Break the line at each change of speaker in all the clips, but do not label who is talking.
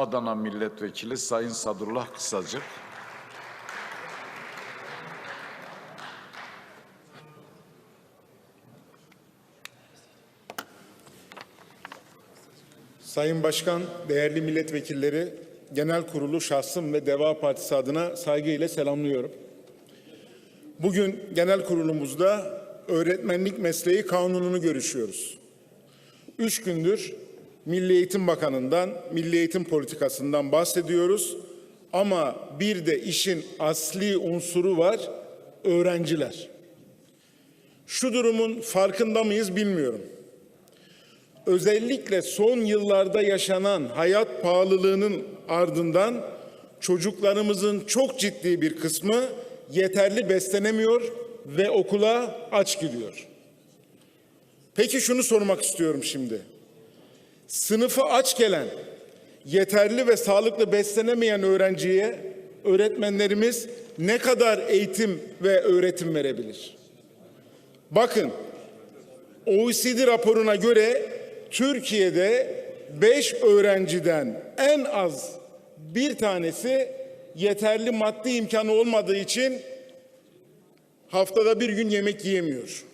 Adana Milletvekili Sayın Sadullah Kısacık.
Sayın Başkan, değerli milletvekilleri, genel kurulu şahsım ve Deva Partisi adına saygıyla selamlıyorum. Bugün genel kurulumuzda öğretmenlik mesleği kanununu görüşüyoruz. Üç gündür Milli Eğitim Bakanı'ndan, Milli Eğitim Politikası'ndan bahsediyoruz. Ama bir de işin asli unsuru var, öğrenciler. Şu durumun farkında mıyız bilmiyorum özellikle son yıllarda yaşanan hayat pahalılığının ardından çocuklarımızın çok ciddi bir kısmı yeterli beslenemiyor ve okula aç gidiyor. Peki şunu sormak istiyorum şimdi. Sınıfı aç gelen, yeterli ve sağlıklı beslenemeyen öğrenciye öğretmenlerimiz ne kadar eğitim ve öğretim verebilir? Bakın OECD raporuna göre Türkiye'de 5 öğrenciden en az bir tanesi yeterli maddi imkanı olmadığı için haftada bir gün yemek yiyemiyor.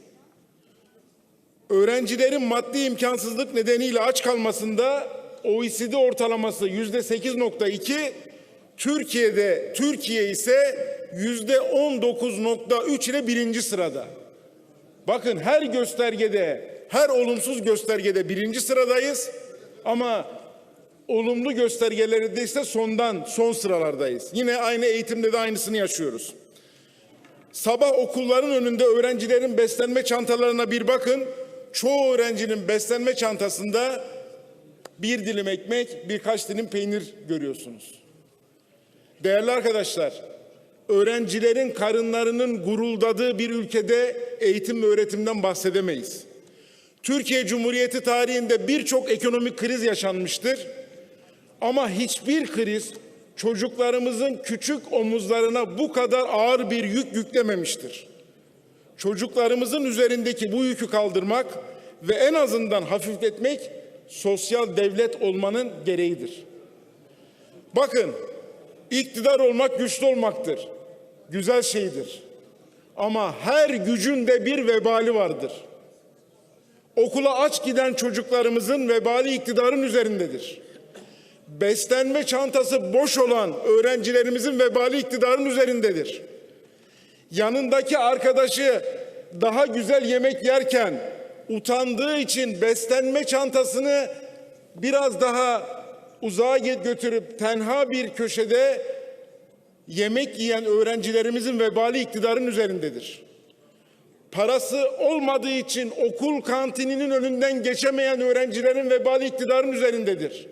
Öğrencilerin maddi imkansızlık nedeniyle aç kalmasında OECD ortalaması yüzde 8.2, Türkiye'de Türkiye ise yüzde 19.3 ile birinci sırada. Bakın her göstergede her olumsuz göstergede birinci sıradayız ama olumlu göstergelerde ise sondan son sıralardayız. Yine aynı eğitimde de aynısını yaşıyoruz. Sabah okulların önünde öğrencilerin beslenme çantalarına bir bakın. Çoğu öğrencinin beslenme çantasında bir dilim ekmek, birkaç dilim peynir görüyorsunuz. Değerli arkadaşlar, öğrencilerin karınlarının guruldadığı bir ülkede eğitim ve öğretimden bahsedemeyiz. Türkiye Cumhuriyeti tarihinde birçok ekonomik kriz yaşanmıştır. Ama hiçbir kriz çocuklarımızın küçük omuzlarına bu kadar ağır bir yük yüklememiştir. Çocuklarımızın üzerindeki bu yükü kaldırmak ve en azından hafifletmek sosyal devlet olmanın gereğidir. Bakın, iktidar olmak güçlü olmaktır. Güzel şeydir. Ama her gücün de bir vebali vardır okula aç giden çocuklarımızın vebali iktidarın üzerindedir. Beslenme çantası boş olan öğrencilerimizin vebali iktidarın üzerindedir. Yanındaki arkadaşı daha güzel yemek yerken utandığı için beslenme çantasını biraz daha uzağa götürüp tenha bir köşede yemek yiyen öğrencilerimizin vebali iktidarın üzerindedir parası olmadığı için okul kantininin önünden geçemeyen öğrencilerin vebali iktidarın üzerindedir.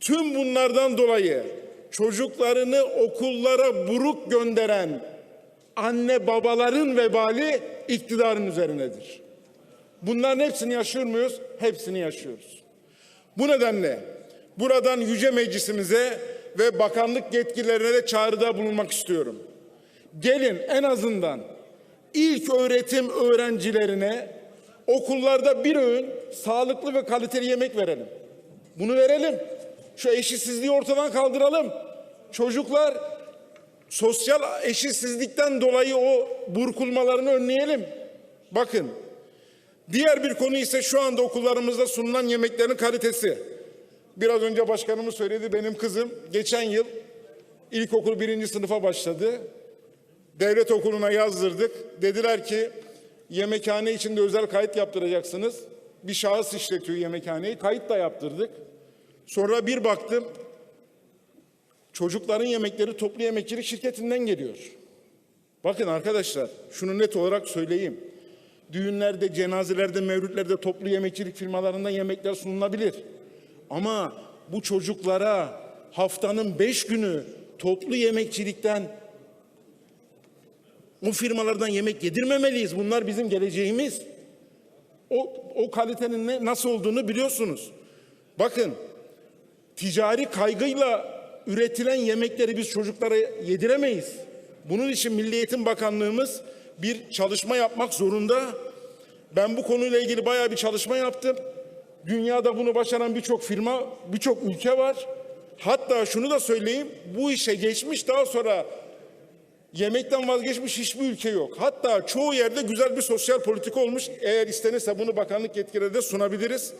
Tüm bunlardan dolayı çocuklarını okullara buruk gönderen anne babaların vebali iktidarın üzerindedir. Bunların hepsini yaşıyor muyuz? Hepsini yaşıyoruz. Bu nedenle buradan Yüce Meclisimize ve bakanlık yetkililerine de çağrıda bulunmak istiyorum. Gelin en azından ilk öğretim öğrencilerine okullarda bir öğün sağlıklı ve kaliteli yemek verelim. Bunu verelim. Şu eşitsizliği ortadan kaldıralım. Çocuklar sosyal eşitsizlikten dolayı o burkulmalarını önleyelim. Bakın diğer bir konu ise şu anda okullarımızda sunulan yemeklerin kalitesi. Biraz önce başkanımız söyledi benim kızım geçen yıl ilkokul birinci sınıfa başladı devlet okuluna yazdırdık. Dediler ki yemekhane içinde özel kayıt yaptıracaksınız. Bir şahıs işletiyor yemekhaneyi. Kayıt da yaptırdık. Sonra bir baktım çocukların yemekleri toplu yemekçilik şirketinden geliyor. Bakın arkadaşlar şunu net olarak söyleyeyim. Düğünlerde, cenazelerde, mevlütlerde toplu yemekçilik firmalarından yemekler sunulabilir. Ama bu çocuklara haftanın beş günü toplu yemekçilikten bu firmalardan yemek yedirmemeliyiz. Bunlar bizim geleceğimiz. O, o kalitenin ne, nasıl olduğunu biliyorsunuz. Bakın ticari kaygıyla üretilen yemekleri biz çocuklara yediremeyiz. Bunun için Milli Eğitim Bakanlığımız bir çalışma yapmak zorunda. Ben bu konuyla ilgili bayağı bir çalışma yaptım. Dünyada bunu başaran birçok firma, birçok ülke var. Hatta şunu da söyleyeyim, bu işe geçmiş daha sonra yemekten vazgeçmiş hiçbir ülke yok. Hatta çoğu yerde güzel bir sosyal politika olmuş. Eğer istenirse bunu bakanlık yetkileri de sunabiliriz.